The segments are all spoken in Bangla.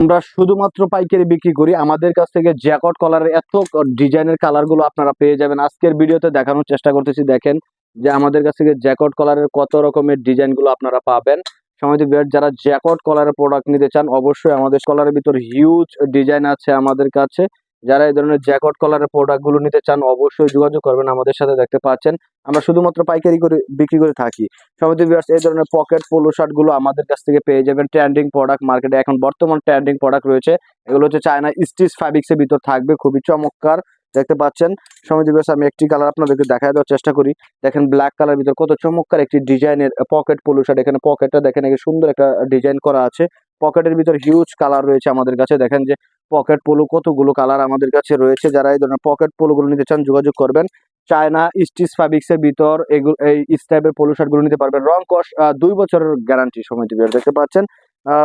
আমরা শুধুমাত্র পাইকারি বিক্রি করি। আমাদের কাছ থেকে জ্যাকট কলারের এত ডিজাইনের কালারগুলো আপনারা পেয়ে যাবেন। আজকের ভিডিওতে দেখানোর চেষ্টা করতেছি, দেখেন যে আমাদের কাছ থেকে জ্যাকট কলারের কত রকমের ডিজাইনগুলো আপনারা পাবেন। সামাজিক বেড যারা জ্যাকট কলারের প্রোডাক্ট নিতে চান, অবশ্যই আমাদের কলারের ভিতর হিউজ ডিজাইন আছে আমাদের কাছে। যারা এই ধরনের জ্যাকট কলারের প্রোডাক্টগুলো নিতে চান, অবশ্যই যোগাযোগ করবেন, আমাদের সাথে দেখতে পাচ্ছেন। আমরা শুধুমাত্র পাইকারি করে বিক্রি করে থাকি। সমিতি বিরাট এই ধরনের পকেট পোলো শার্টগুলো আমাদের কাছ থেকে পেয়ে যাবেন ট্রেন্ডিং প্রোডাক্ট মার্কেটে এখন বর্তমান ট্রেন্ডিং প্রোডাক্ট রয়েছে, এগুলো হচ্ছে চায়না স্টিচ ফ্যাব্রিক্স এর ভিতর থাকবে, খুবই চমৎকার। দেখতে পাচ্ছেন, সমিতি বিরাট আমি একটি কালার আপনাদেরকে দেখায় দেওয়ার চেষ্টা করি। দেখেন ব্ল্যাক কালার ভিতর কত চমৎকার একটি ডিজাইনের পকেট পোলো শার্ট এখানে পকেটটা দেখেন সুন্দর একটা ডিজাইন করা আছে। পকেটের ভিতর হিউজ কালার রয়েছে আমাদের কাছে। দেখেন যে পকেট পোলো কতগুলো কালার আমাদের কাছে রয়েছে? যারা এই ধরনের পকেট পোলো গুলো নিতে চান, যোগাযোগ করবেন। চায়না স্টিচ ফ্যাব্রিক্স এর ভিতর এগুলো, এই স্টাইপের পোলো শার্টগুলো নিতে পারবেন। রং কস দুই বছরের গ্যারান্টি সময় দেখতে পাচ্ছেন।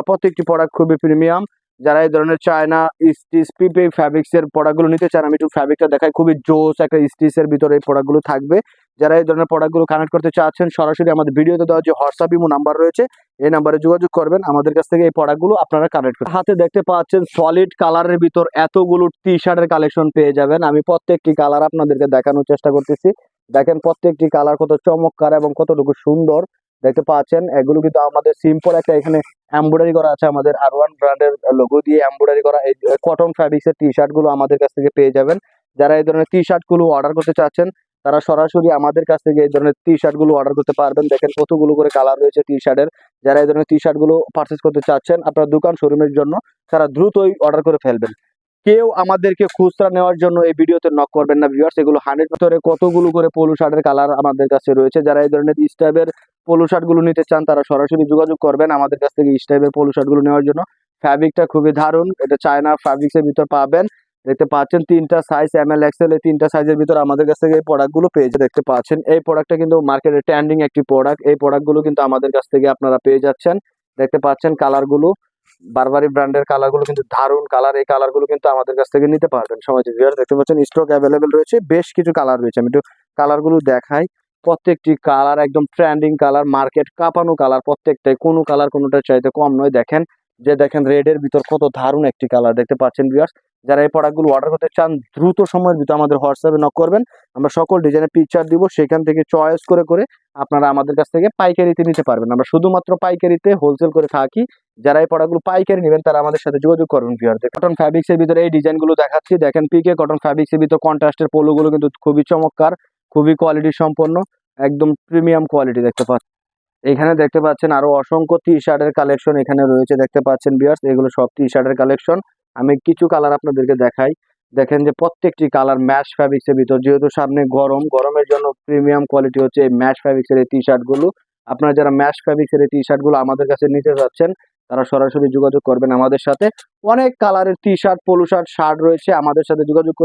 প্রত্যেকটি প্রোডাক্ট খুবই প্রিমিয়াম যারা এই ধরনের চায়না স্টিচ পিপে ফ্যাব্রিক্স এর প্রোডাক্টগুলো নিতে চান, আমি একটু ফ্যাব্রিকটা দেখাই। খুবই জোস একটা স্টিচ এর ভিতরে এই প্রোডাক্টগুলো থাকবে। যারা এই ধরনের প্রোডাক্টগুলো কানেক্ট করতে চাচ্ছেন, সরাসরি আমাদের ভিডিওতে দেওয়া যে হোয়াটসঅ্যাপ ইমো নাম্বার রয়েছে, এই নাম্বারে যোগাযোগ করবেন। আমাদের কাছ থেকে এই প্রোডাক্টগুলো আপনারা কানেক্ট করবেন হাতে দেখতে পাচ্ছেন সলিড কালারের ভিতর এতগুলো টি শার্টের কালেকশন পেয়ে যাবেন। আমি প্রত্যেকটি কালার আপনাদেরকে দেখানোর চেষ্টা করতেছি। দেখেন প্রত্যেকটি কালার কত চমৎকার এবং কতটুকু সুন্দর। দেখতে পাচ্ছেন, এগুলো কিন্তু আমাদের সিম্পল একটা এখানে এমব্রয়ডারি করা আছে আমাদের আর ওয়ান ব্র্যান্ডের লোগো দিয়ে এমব্রয়ডারি করা এই কটন ফ্যাব্রিক্স এর টি শার্টগুলো আমাদের কাছ থেকে পেয়ে যাবেন। যারা এই ধরনের টি শার্টগুলো অর্ডার করতে চাচ্ছেন তারা সরাসরি আমাদের কাছ থেকে এই ধরনের টি শার্টগুলো অর্ডার করতে পারবেন। দেখেন কতগুলো করে কালার রয়েছে টি শার্টের যারা এই ধরনের টি শার্টগুলো পারচেস করতে চাচ্ছেন, আপনার দোকান শোরুমের জন্য তারা দ্রুতই অর্ডার করে ফেলবেন। কেউ আমাদেরকে খুচরা নেওয়ার জন্য এই ভিডিওতে নক করবেন না ভিউয়ার্স এগুলো হান্ড্রেড ভিতরে কতগুলো করে পোলো শার্টের কালার আমাদের কাছে রয়েছে। যারা এই ধরনের স্টাইপের পোলো শার্টগুলো নিতে চান, তারা সরাসরি যোগাযোগ করবেন আমাদের কাছ থেকে স্টাইপের পোলো শার্টগুলো নেওয়ার জন্য। ফ্যাব্রিকটা খুবই দারুণ। এটা চায়না ফ্যাব্রিক্স এর ভিতর পাবেন। দেখতে পাচ্ছেন তিনটা সাইজ এম এল এক্সেল এই তিনটা সাইজের ভিতর আমাদের কাছ থেকে এই প্রোডাক্টগুলো পেয়ে যা- দেখতে পাচ্ছেন, এই প্রোডাক্টটা কিন্তু মার্কেটে ট্রেন্ডিং একটি প্রোডাক্ট এই প্রোডাক্টগুলো কিন্তু আমাদের কাছ থেকে আপনারা পেয়ে যাচ্ছেন। দেখতে পাচ্ছেন কালারগুলো বারবারি ব্র্যান্ডের কালারগুলো কিন্তু দারুণ কালার এই কালারগুলো কিন্তু আমাদের কাছ থেকে নিতে পারবেন সময় ভিউয়ার দেখতে পাচ্ছেন স্টক অ্যাভেলেবেল রয়েছে, বেশ কিছু কালার রয়েছে। আমি একটু কালারগুলো দেখাই। প্রত্যেকটি কালার একদম ট্রেন্ডিং কালার মার্কেট কাঁপানো কালার প্রত্যেকটাই। কোনো কালার কোনোটা চাইতে কম নয়। দেখেন যে দেখেন রেড এর ভিতর কত দারুণ একটি কালার দেখতে পাচ্ছেন ভিউয়ার্স যারা এই প্রোডাক্টগুলো অর্ডার করতে চান, দ্রুত সময়ের ভিতরে আমাদের হোয়াটসঅ্যাপে নক করবেন। আমরা সকল ডিজাইনের পিকচার দিব, সেখান থেকে চয়েস করে করে আপনারা আমাদের কাছ থেকে পাইকারিতে নিতে পারবেন। আমরা শুধুমাত্র পাইকারিতে হোলসেল করে থাকি। যারা এই প্রোডাক্টগুলো পাইকারি নেবেন, তারা আমাদের সাথে যোগাযোগ করবেন ভিউয়ার কটন ফ্যাব্রিক্স এর ভিতরে এই ডিজাইনগুলো দেখাচ্ছি। দেখেন পিকে কটন ফ্যাব্রিক্স এর ভিতর কন্ট্রাস্টের পোলোগুলো কিন্তু খুবই চমৎকার, খুবই কোয়ালিটি সম্পন্ন, একদম প্রিমিয়াম কোয়ালিটি দেখতে পাচ্ছেন। এখানে দেখতে পাচ্ছেন আরও অসংখ্য টি শার্টের কালেকশন এখানে রয়েছে। দেখতে পাচ্ছেন বিয়ার্স এগুলো সব টি শার্টের কালেকশন আমি কিছু কালার আপনাদেরকে দেখাই। দেখেন যে প্রত্যেকটি কালার ম্যাশ ফ্যাব্রিক্স এর ভিতর, যেহেতু সামনে গরম, গরমের জন্য প্রিমিয়াম কোয়ালিটি হচ্ছে এই ম্যাশ ফ্যাব্রিক্স এর এই টি শার্টগুলো। আপনারা যারা ম্যাশ ফ্যাব্রিক্স এর এই টি শার্টগুলো আমাদের কাছে নিতে যাচ্ছেন, তারা সরাসরি যোগাযোগ করবেন আমাদের সাথে। অনেক কালারের টি শার্ট পোলো শার্ট শার্ট রয়েছে। আমাদের সাথে যোগাযোগ